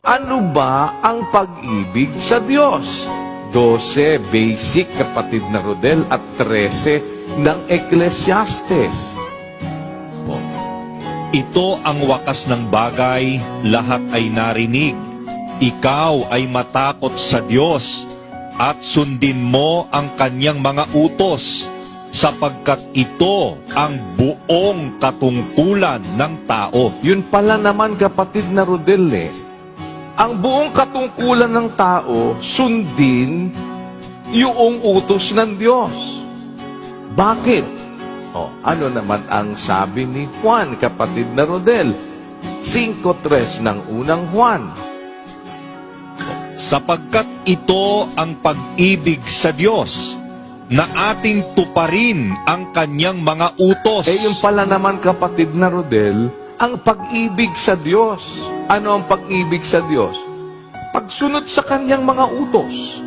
Ano ba ang pag-ibig sa Diyos? 12 basic kapatid na Rodel at 13 ng Ecclesiastes. Po. Ito ang wakas ng bagay, lahat ay narinig. Ikaw ay matakot sa Diyos at sundin mo ang kanyang mga utos sapagkat ito ang buong katungkulan ng tao. Yun pala naman kapatid na Rodel eh. Ang buong katungkulan ng tao, sundin yung utos ng Diyos. Bakit? O, ano naman ang sabi ni Juan, kapatid na Rodel? 5.3 ng unang Juan. sapagkat ito ang pag-ibig sa Diyos na ating tuparin ang kanyang mga utos. Eh, yung pala naman kapatid na Rodel, ang pag-ibig sa Diyos. Ano ang pag-ibig sa Diyos? Pagsunod sa kanyang mga utos.